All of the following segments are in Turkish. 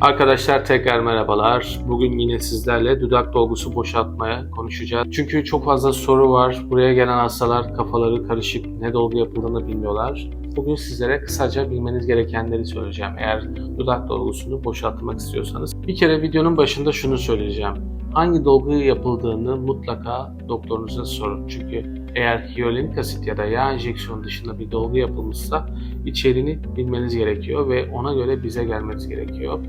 Arkadaşlar tekrar merhabalar. Bugün yine sizlerle dudak dolgusu boşaltmaya konuşacağız. Çünkü çok fazla soru var. Buraya gelen hastalar kafaları karışık, ne dolgu yapıldığını bilmiyorlar. Bugün sizlere kısaca bilmeniz gerekenleri söyleyeceğim. Eğer dudak dolgusunu boşaltmak istiyorsanız. Bir kere videonun başında şunu söyleyeceğim. Hangi dolgu yapıldığını mutlaka doktorunuza sorun. Çünkü eğer hyaluronik asit ya da yağ enjeksiyonu dışında bir dolgu yapılmışsa içeriğini bilmeniz gerekiyor ve ona göre bize gelmeniz gerekiyor.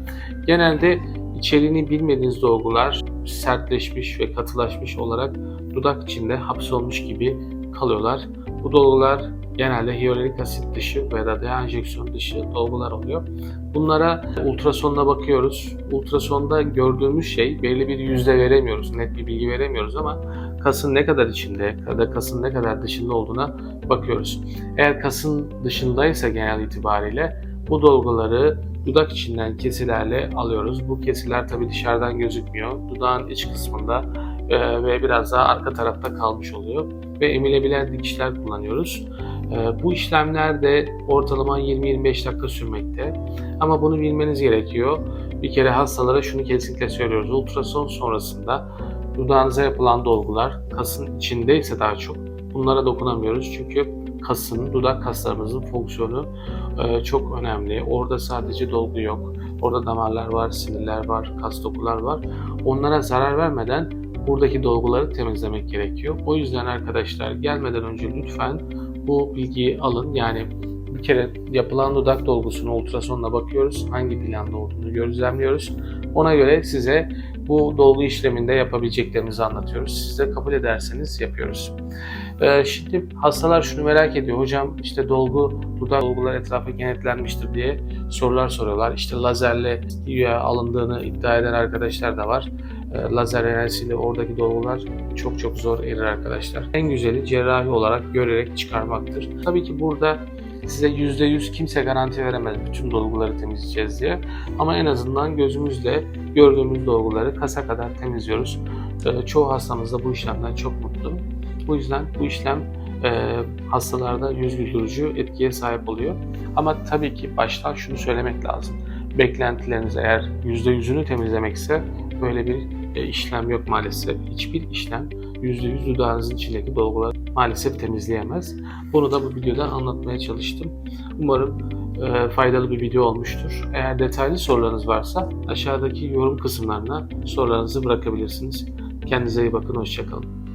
Genelde içeriğini bilmediğiniz dolgular sertleşmiş ve katılaşmış olarak dudak içinde hapsolmuş gibi kalıyorlar. Bu dolgular genelde hyaluronik asit dışı veya da yağ enjeksiyon dışı dolgular oluyor. Bunlara ultrasonla bakıyoruz. Ultrasonda gördüğümüz şey belli bir yüzde veremiyoruz, net bir bilgi veremiyoruz ama kasın ne kadar içinde ya da kasın ne kadar dışında olduğuna bakıyoruz. Eğer kasın dışındaysa genel itibariyle bu dolguları dudak içinden kesilerle alıyoruz. Bu kesiler tabi dışarıdan gözükmüyor. Dudağın iç kısmında e, ve biraz daha arka tarafta kalmış oluyor. Ve emilebilen dikişler kullanıyoruz. E, bu işlemler de ortalama 20-25 dakika sürmekte. Ama bunu bilmeniz gerekiyor. Bir kere hastalara şunu kesinlikle söylüyoruz. Ultrason sonrasında dudağınıza yapılan dolgular kasın içindeyse daha çok bunlara dokunamıyoruz. Çünkü kasın, dudak kaslarımızın fonksiyonu e, çok önemli. Orada sadece dolgu yok. Orada damarlar var, sinirler var, kas dokular var. Onlara zarar vermeden buradaki dolguları temizlemek gerekiyor. O yüzden arkadaşlar gelmeden önce lütfen bu bilgiyi alın. Yani bir kere yapılan dudak dolgusunu ultrasonla bakıyoruz. Hangi planda olduğunu gözlemliyoruz. Ona göre size bu dolgu işleminde yapabileceklerimizi anlatıyoruz. Siz de kabul ederseniz yapıyoruz. Ee, şimdi hastalar şunu merak ediyor. Hocam işte dolgu, dudak dolgular etrafa kenetlenmiştir diye sorular soruyorlar. İşte lazerle alındığını iddia eden arkadaşlar da var. Ee, lazer enerjisiyle oradaki dolgular çok çok zor erir arkadaşlar. En güzeli cerrahi olarak görerek çıkarmaktır. Tabii ki burada size %100 kimse garanti veremez bütün dolguları temizleyeceğiz diye. Ama en azından gözümüzle gördüğümüz dolguları kasa kadar temizliyoruz. Ee, çoğu hastamız da bu işlemden çok mutlu. Bu yüzden bu işlem e, hastalarda yüz güldürücü etkiye sahip oluyor. Ama tabii ki baştan şunu söylemek lazım. Beklentileriniz eğer %100'ünü temizlemekse böyle bir e, işlem yok maalesef. Hiçbir işlem %100 dudağınızın içindeki dolguları maalesef temizleyemez. Bunu da bu videoda anlatmaya çalıştım. Umarım e, faydalı bir video olmuştur. Eğer detaylı sorularınız varsa aşağıdaki yorum kısımlarına sorularınızı bırakabilirsiniz. Kendinize iyi bakın, hoşçakalın.